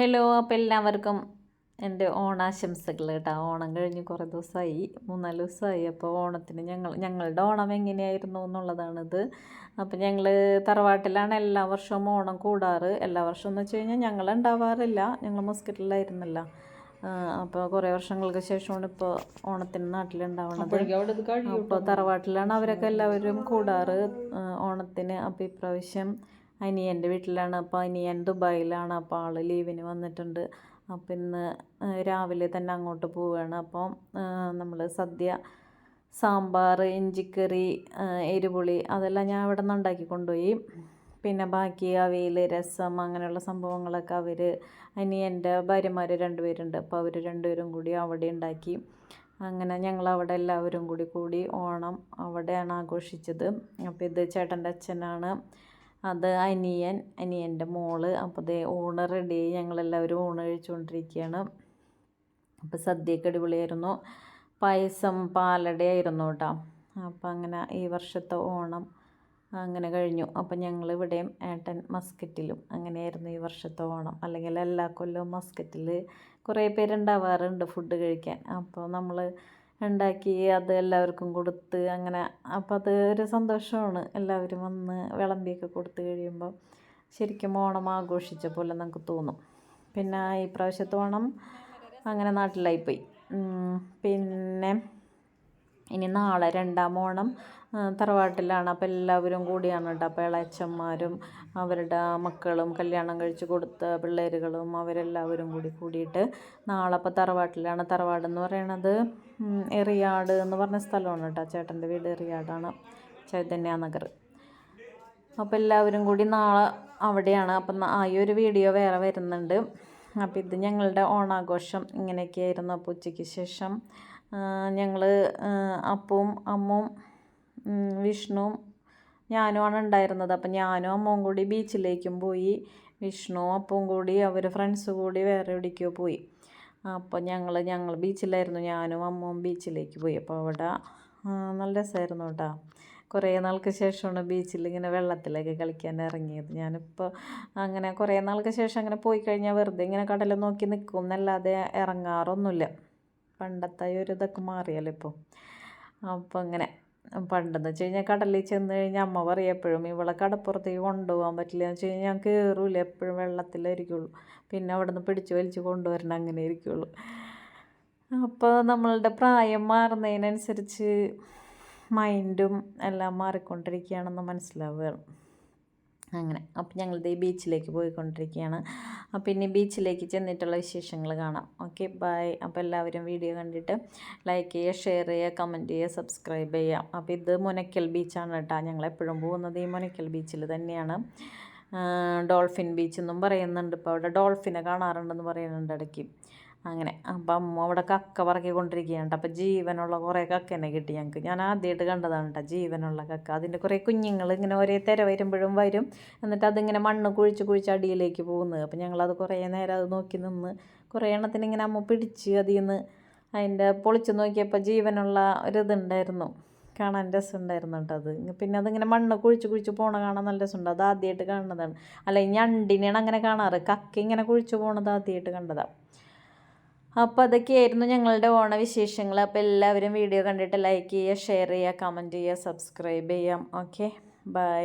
Hello അപ്പോൾ എല്ലാവർക്കും എന്റെ ഓണാശംസകൾ കേട്ടോ. ഓണം കഴിഞ്ഞ് കുറേ ദിവസമായി മൂന്നാൽ ദിവസമായി അപ്പോൾ ഓണത്തിന് ഞങ്ങൾ ഞങ്ങളുടെ ഓണം എങ്ങനെയായിരുന്നു എന്നുള്ളതാണിത്. അപ്പോൾ ഞങ്ങൾ തറവാട്ടിലാണ് എല്ലാ വർഷവും ഓണം കൂടാറ്. എല്ലാ വർഷവും എന്ന് വെച്ച് കഴിഞ്ഞാൽ ഞങ്ങൾ ഉണ്ടാവാറില്ല. ഞങ്ങൾ മസ്കറ്റിലായിരുന്നല്ലോ അപ്പോൾ കുറേ വർഷങ്ങൾക്ക് ശേഷമാണ് ഇപ്പോൾ ഓണത്തിന് നാട്ടിലുണ്ടാവുന്നത് അപ്പോൾ തറവാട്ടിലാണ് അവരൊക്കെ എല്ലാവരും കൂടാറ് ഓണത്തിന് അപ്പോൾ ഇപ്രാവശ്യം അനിയന്റെ വീട്ടിലാണ്. അപ്പോൾ അനിയൻ ദുബായിലാണ്. അപ്പോൾ ആൾ ലീവിന് വന്നിട്ടുണ്ട്. അപ്പം ഇന്ന് രാവിലെ തന്നെ അങ്ങോട്ട് പോവുകയാണ് അപ്പോൾ നമ്മൾ സദ്യ സാമ്പാർ ഇഞ്ചിക്കറി എരിപുളി അതെല്ലാം ഞാൻ ഇവിടെ നിന്ന് ഉണ്ടാക്കി കൊണ്ടുപോയി. പിന്നെ ബാക്കി അവയിൽ രസം അങ്ങനെയുള്ള സംഭവങ്ങളൊക്കെ അവർ അനിയന്റെ ഭാര്യമാർ രണ്ടുപേരുണ്ട് അപ്പോൾ അവർ രണ്ടുപേരും കൂടി അവിടെ ഉണ്ടാക്കി. അങ്ങനെ ഞങ്ങൾ അവിടെ എല്ലാവരും കൂടി കൂടി ഓണം അവിടെയാണ് ആഘോഷിച്ചത്. അപ്പോൾ ഇത് ചേട്ടന്റെ അച്ഛനാണ്. അത് അനിയൻ അനിയന്റെ മോൾ. അപ്പോൾ ദേ ഊണ് റെഡിയായി ഞങ്ങളെല്ലാവരും ഊണ് കഴിച്ചുകൊണ്ടിരിക്കുകയാണ് അപ്പോൾ സദ്യയൊക്കെ അടിപൊളിയായിരുന്നു. പായസം പാലട ആയിരുന്നു കേട്ടോ. അപ്പം അങ്ങനെ ഈ വർഷത്തെ ഓണം അങ്ങനെ കഴിഞ്ഞു. അപ്പം ഞങ്ങൾ ഇവിടെയും ഏട്ടൻ മസ്കറ്റിലും അങ്ങനെയായിരുന്നു ഈ വർഷത്തെ ഓണം. അല്ലെങ്കിൽ എല്ലാ കൊല്ലവും മസ്കറ്റിൽ കുറേ പേരുണ്ടാവാറുണ്ട് ഫുഡ് കഴിക്കാൻ. അപ്പോൾ നമ്മൾ ഉണ്ടാക്കി അത് എല്ലാവർക്കും കൊടുത്ത് അങ്ങനെ. അപ്പം അത് ഒരു സന്തോഷമാണ്. എല്ലാവരും വന്ന് വിളമ്പിയൊക്കെ കൊടുത്ത് കഴിയുമ്പോൾ ശരിക്കും ഓണം ആഘോഷിച്ച പോലെ നമുക്ക് തോന്നും. പിന്നെ ഈ പ്രാവശ്യത്തെ ഓണം അങ്ങനെ നാട്ടിലായിപ്പോയി. പിന്നെ ഇനി നാളെ രണ്ടാം ഓണം തറവാട്ടിലാണ്. അപ്പോൾ എല്ലാവരും കൂടിയാണ് കേട്ടോ. അപ്പോൾ ഇളയച്ചന്മാരും അവരുടെ മക്കളും കല്യാണം കഴിച്ച് കൊടുത്ത പിള്ളേരുകളും അവരെല്ലാവരും കൂടി കൂടിയിട്ട് നാളെ അപ്പോൾ തറവാട്ടിലാണ്. തറവാട് എന്ന് പറയണത് എറിയാട് എന്ന് പറഞ്ഞ സ്ഥലമാണ് കേട്ടോ. ചേട്ടന്റെ വീട് എറിയാടാണ് ചൈതന്യ നഗർ. അപ്പോൾ എല്ലാവരും കൂടി നാളെ അവിടെയാണ്. അപ്പം ആ ഈ ഒരു വീഡിയോ വേറെ വരുന്നുണ്ട്. അപ്പോൾ ഇത് ഞങ്ങളുടെ ഓണാഘോഷം. ഇങ്ങനെയൊക്കെയായിരുന്നു അപ്പോൾ ഉച്ചയ്ക്ക് ശേഷം. ഞങ്ങൾ അപ്പവും അമ്മും വിഷ്ണുവും ഞാനുമാണ് ഉണ്ടായിരുന്നത്. അപ്പം ഞാനും അമ്മവും കൂടി ബീച്ചിലേക്കും പോയി. വിഷ്ണുവും അപ്പവും കൂടി അവർ ഫ്രണ്ട്സ് കൂടി വേറെ എവിടേക്കോ പോയി. അപ്പോൾ ഞങ്ങൾ ഞങ്ങൾ ബീച്ചിലായിരുന്നു. ഞാനും അമ്മവും ബീച്ചിലേക്ക് പോയി. അപ്പോൾ അവിടെ നല്ല രസമായിരുന്നു കേട്ടോ. കുറേ നാൾക്ക് ശേഷമാണ് ബീച്ചിൽ ഇങ്ങനെ വെള്ളത്തിലൊക്കെ കളിക്കാൻ ഇറങ്ങിയത്. ഞാനിപ്പോൾ അങ്ങനെ കുറേ നാൾക്ക് ശേഷം അങ്ങനെ പോയി കഴിഞ്ഞാൽ വെറുതെ ഇങ്ങനെ കടൽ നോക്കി നിൽക്കും എന്നല്ലാതെ ഇറങ്ങാറൊന്നുമില്ല. പണ്ടത്തെ ഒരു ഇതൊക്കെ മാറിയല്ലോ ഇപ്പോൾ അപ്പോൾ അങ്ങനെ പണ്ടെന്ന് വെച്ച് കഴിഞ്ഞാൽ കടലിൽ ചെന്ന് കഴിഞ്ഞാൽ അമ്മ പറയും എപ്പോഴും ഇവളെ കടപ്പുറത്തേക്ക് കൊണ്ടുപോകാൻ പറ്റില്ല എന്ന് വെച്ച് കഴിഞ്ഞാൽ ഞാൻ കയറൂല എപ്പോഴും വെള്ളത്തിലായിരിക്കുള്ളൂ. പിന്നെ അവിടെ നിന്ന് പിടിച്ച് വലിച്ച് കൊണ്ടുവരണം അങ്ങനെ ഇരിക്കുള്ളൂ. അപ്പോൾ നമ്മളുടെ പ്രായം മാറുന്നതിനനുസരിച്ച് മൈൻഡും എല്ലാം മാറിക്കൊണ്ടിരിക്കുകയാണെന്ന് മനസ്സിലാവുകയാണ്. അങ്ങനെ. അപ്പോൾ ഞങ്ങൾ ദേ ബീച്ചിലേക്ക് പോയിക്കൊണ്ടിരിക്കുകയാണ് അപ്പോൾ ഇനി ബീച്ചിലേക്ക് ചെന്നിട്ടുള്ള വിശേഷങ്ങൾ കാണാം. Okay bye. അപ്പോൾ എല്ലാവരും വീഡിയോ കണ്ടിട്ട് ലൈക്ക് ചെയ്യുക ഷെയർ ചെയ്യുക കമന്റ് ചെയ്യുക സബ്സ്ക്രൈബ് ചെയ്യുക. അപ്പോൾ ഇത് മുനക്കൽ ബീച്ചാണ് കേട്ടോ. ഞങ്ങൾ എപ്പോഴും പോകുന്നത് ഈ മുനക്കൽ ബീച്ചിൽ തന്നെയാണ്. ഡോൾഫിൻ ബീച്ച് എന്നും പറയുന്നുണ്ട്. ഇപ്പോൾ അവിടെ ഡോൾഫിനെ കാണാറുണ്ടെന്ന് പറയുന്നുണ്ട് ഇടയ്ക്ക്. അങ്ങനെ. അപ്പം അമ്മ അവിടെ കക്ക പറക്കിക്കൊണ്ടിരിക്കുകയാണ്. കേട്ടോ അപ്പം ജീവനുള്ള കുറേ കക്കനെ കിട്ടി ഞങ്ങൾക്ക് ഞാൻ ആദ്യമായിട്ട് കണ്ടതാണ് കേട്ടോ ജീവനുള്ള കക്ക. അതിന്റെ കുറേ കുഞ്ഞുങ്ങൾ ഇങ്ങനെ ഒരേ തിര വരുമ്പോഴും വരും. എന്നിട്ട് അതിങ്ങനെ മണ്ണ് കുഴിച്ച് കുഴിച്ച് അടിയിലേക്ക് പോകുന്നത്. അപ്പം ഞങ്ങളത് കുറേ നേരം അത് നോക്കി നിന്ന് കുറേ എണ്ണത്തിന് ഇങ്ങനെ അമ്മ പിടിച്ച് അതിൽ നിന്ന് അതിന്റെ പൊളിച്ച് നോക്കിയപ്പോൾ ജീവനുള്ള ഒരിതുണ്ടായിരുന്നു. കാണാൻ രസമുണ്ടായിരുന്നു കേട്ടോ അത്. പിന്നെ അതിങ്ങനെ മണ്ണ് കുഴിച്ച് കുഴിച്ച് പോണ കാണാൻ നല്ല രസമുണ്ട്. അത് ആദ്യമായിട്ട് കാണുന്നതാണ്. അല്ലെങ്കിൽ ഞണ്ടിനെയാണ് അങ്ങനെ കാണാറ്. കക്ക ഇങ്ങനെ കുഴിച്ച് പോണത് ആദ്യമായിട്ട് കണ്ടതാണ്. അപ്പോൾ അതൊക്കെയായിരുന്നു ഞങ്ങളുടെ ഓണവിശേഷങ്ങൾ. അപ്പോൾ എല്ലാവരും വീഡിയോ കണ്ടിട്ട് ലൈക്ക് ചെയ്യുക ഷെയർ ചെയ്യുക കമന്റ് ചെയ്യുക സബ്സ്ക്രൈബ് ചെയ്യാം. Okay bye